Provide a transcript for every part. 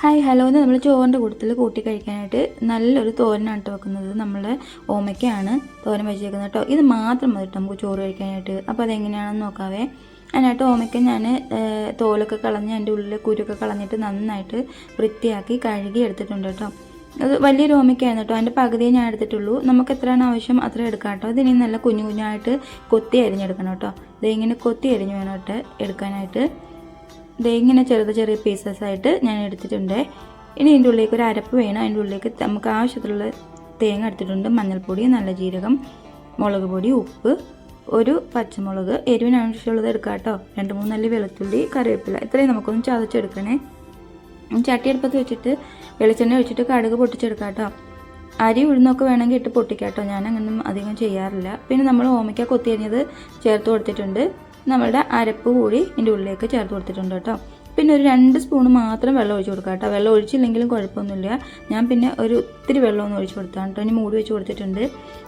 Hi hello എന്ന് നമ്മൾ ചോറിന്റെ കൂട്ടത്തിൽ കൂട്ടി കഴിക്കാനായിട്ട് നല്ലൊരു തോരനാണ് വെക്കുന്നത്. നമ്മൾ ഓമയ്ക്കാണ് തോരൻ വെച്ചേക്കുന്നത് കേട്ടോ ഇത് മാത്രം മതി നമുക്ക് ചോറ് കഴിക്കാനായിട്ട്. അപ്പോൾ അതെങ്ങനെയാണെന്ന് നോക്കാവേ. അതിനായിട്ട് ഓമയ്ക്ക ഞാൻ തോലൊക്കെ കളഞ്ഞ് അതിന്റെ ഉള്ളിൽ കുരുക്കെ കളഞ്ഞിട്ട് നന്നായിട്ട് വൃത്തിയാക്കി കഴുകി എടുത്തിട്ടുണ്ട് കേട്ടോ അത് വലിയൊരു ഓമയ്ക്കായിരുന്നു കേട്ടോ അതിന്റെ പകുതിയെ ഞാൻ എടുത്തിട്ടുള്ളൂ. നമുക്ക് എത്രയാണ് ആവശ്യം അത്ര എടുക്കാം കേട്ടോ ഇതിനി നല്ല കുഞ്ഞു കുഞ്ഞായിട്ട് കൊത്തി അരിഞ്ഞെടുക്കണം കേട്ടോ ഇതിങ്ങനെ കൊത്തി അരിഞ്ഞ് വേണം കേട്ടോ എടുക്കാനായിട്ട്. ദേ ഇങ്ങനെ ചെറുത് ചെറിയ പീസസ് ആയിട്ട് ഞാൻ എടുത്തിട്ടുണ്ട്. ഇനി ഇതിന്റെ ഉള്ളിലേക്ക് ഒരു അരപ്പ് വേണം. അതിന്റെ ഉള്ളിലേക്ക് നമുക്ക് ആവശ്യത്തിലുള്ള തേങ്ങ എടുത്തിട്ടുണ്ട്. മഞ്ഞൾപ്പൊടി നല്ല ജീരകം മുളക് പൊടി ഉപ്പ് ഒരു പച്ചമുളക് എരിവിനാവശ്യമുള്ളത് എടുക്കാം കേട്ടോ. രണ്ട് മൂന്നല്ലി വെളുത്തുള്ളി കറിവേപ്പില. ഇത്രയും നമുക്കൊന്ന് ചതച്ചെടുക്കണേ. ചട്ടിയെടുപ്പത്ത് വെച്ചിട്ട് വെളിച്ചെണ്ണ വെച്ചിട്ട് കടുക് പൊട്ടിച്ചെടുക്കാം കേട്ടോ. അരി ഉഴുന്നൊക്കെ വേണമെങ്കിൽ ഇട്ട് പൊട്ടിക്കാം കേട്ടോ. ഞാൻ അങ്ങനെ അധികം ചെയ്യാറില്ല. പിന്നെ നമ്മൾ ഓമയ്ക്ക കൊത്തിയരിഞ്ഞത് ചേർത്ത് കൊടുത്തിട്ടുണ്ട്. നമ്മളുടെ അരപ്പ് കൂടി ഇതിന്റെ ഉള്ളിലേക്ക് ചേർത്ത് കൊടുത്തിട്ടുണ്ട് കേട്ടോ. പിന്നെ ഒരു രണ്ട് സ്പൂൺ മാത്രം വെള്ളം ഒഴിച്ച് കൊടുക്കാം കേട്ടോ. വെള്ളം ഒഴിച്ചില്ലെങ്കിലും കുഴപ്പമൊന്നുമില്ല. ഞാൻ പിന്നെ ഒരു ഒത്തിരി വെള്ളമൊന്നും ഒഴിച്ച് കൊടുത്താണ് കേട്ടോ. ഇനി മൂടി വെച്ച് കൊടുത്തിട്ടുണ്ട്.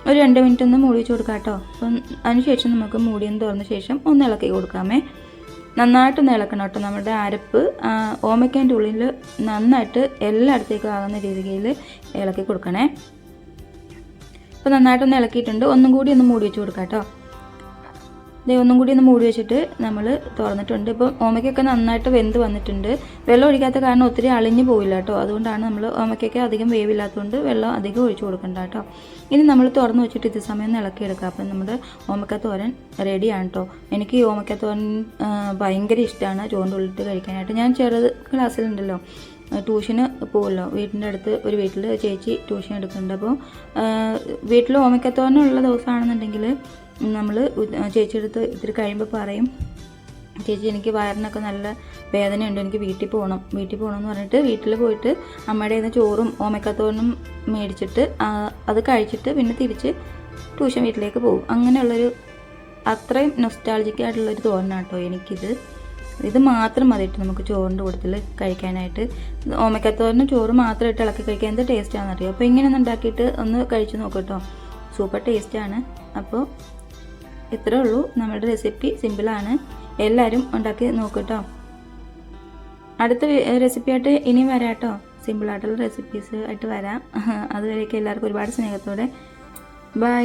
ഒരു രണ്ട് മിനിറ്റ് ഒന്ന് മൂടി വെച്ച് കൊടുക്കാം കേട്ടോ. അപ്പം അതിനുശേഷം നമുക്ക് മൂടിയൊന്ന് തുറന്ന ശേഷം ഒന്ന് ഇളക്കി കൊടുക്കാമേ. നന്നായിട്ടൊന്ന് ഇളക്കണം കേട്ടോ നമ്മുടെ അരപ്പ്. ഓമയ്ക്കന്റെ ഉള്ളിൽ നന്നായിട്ട് എല്ലായിടത്തേക്കും ആകുന്ന രീതിയിൽ ഇളക്കി കൊടുക്കണേ. അപ്പോൾ നന്നായിട്ടൊന്ന് ഇളക്കിയിട്ടുണ്ട്. ഒന്നും കൂടി ഒന്ന് മൂടി വെച്ച് കൊടുക്കാം കേട്ടോ. ഒന്നും കൂടി ഒന്ന് മൂടി വെച്ചിട്ട് നമ്മൾ തുറന്നിട്ടുണ്ട്. ഇപ്പം ഓമയ്ക്കൊക്കെ നന്നായിട്ട് വെന്ത് വന്നിട്ടുണ്ട്. വെള്ളം ഒഴിക്കാത്ത കാരണം ഒത്തിരി അളിഞ്ഞു പോയില്ല കേട്ടോ അതുകൊണ്ടാണ് നമ്മൾ ഓമയ്ക്കൊക്കെ അധികം വേവില്ലാത്തതുകൊണ്ട് വെള്ളം അധികം ഒഴിച്ചു കൊടുക്കണ്ട കേട്ടോ ഇനി നമ്മൾ തുറന്ന് വെച്ചിട്ട് ഇത് സമയം ഇളക്കിയെടുക്കുക അപ്പം നമ്മുടെ ഓമക്ക തോരൻ റെഡിയാണ് കേട്ടോ എനിക്ക് ഈ ഓമക്ക തോരൻ ഭയങ്കര ഇഷ്ടമാണ് ചോറിന്റെ ഉള്ളിട്ട് കഴിക്കാനായിട്ട്. ഞാൻ ചെറുത് ക്ലാസ്സിലുണ്ടല്ലോ. ട്യൂഷന് പോകുമല്ലോ വീട്ടിന്റെ അടുത്ത് ഒരു വീട്ടിൽ ചേച്ചി ട്യൂഷൻ എടുക്കുന്നുണ്ട്. അപ്പോൾ വീട്ടിൽ ഓമക്കത്തോരനുള്ള ദിവസമാണെന്നുണ്ടെങ്കിൽ നമ്മൾ ചേച്ചിയെടുത്ത് ഇത്തിരി കഴിയുമ്പോൾ പറയും ചേച്ചി എനിക്ക് വയറിനൊക്കെ നല്ല വേദനയുണ്ട് എനിക്ക് വീട്ടിൽ പോകണം വീട്ടിൽ പോകണം എന്ന് പറഞ്ഞിട്ട് വീട്ടിൽ പോയിട്ട് അമ്മയുടെ നിന്ന് ചോറും ഓമയ്ക്കത്തോരനും മേടിച്ചിട്ട് അത് കഴിച്ചിട്ട് പിന്നെ തിരിച്ച് ട്യൂഷൻ വീട്ടിലേക്ക് പോകും. അങ്ങനെയുള്ളൊരു അത്രയും നൊസ്റ്റാൾജിക് ആയിട്ടുള്ളൊരു തോരനാണ് കേട്ടോ എനിക്കിത്. ഇത് മാത്രം മതി കേട്ടോ നമുക്ക് ചോറിന്റെ കൂട്ടത്തിൽ കഴിക്കാനായിട്ട്. ഓമയ്ക്കത്തോരനും ചോറ് മാത്രം ഇട്ട് ഇളക്കി കഴിക്കാൻ എന്താ ടേസ്റ്റാണെന്ന് അറിയാം അപ്പോൾ ഇങ്ങനെ ഒന്ന് ഉണ്ടാക്കിയിട്ട് ഒന്ന് കഴിച്ച് നോക്കൂ കേട്ടോ സൂപ്പർ ടേസ്റ്റാണ് അപ്പോൾ ഇത്രേ ഉള്ളൂ. നമ്മുടെ റെസിപ്പി സിമ്പിളാണ് എല്ലാവരും ഉണ്ടാക്കി നോക്കട്ടോ. അടുത്ത റെസിപ്പിയായിട്ട് ഇനിയും വരാം കേട്ടോ സിമ്പിളായിട്ടുള്ള റെസിപ്പീസ് ആയിട്ട് വരാം. അതുവരെയൊക്കെ എല്ലാവർക്കും ഒരുപാട് സ്നേഹത്തോടെ. ബൈ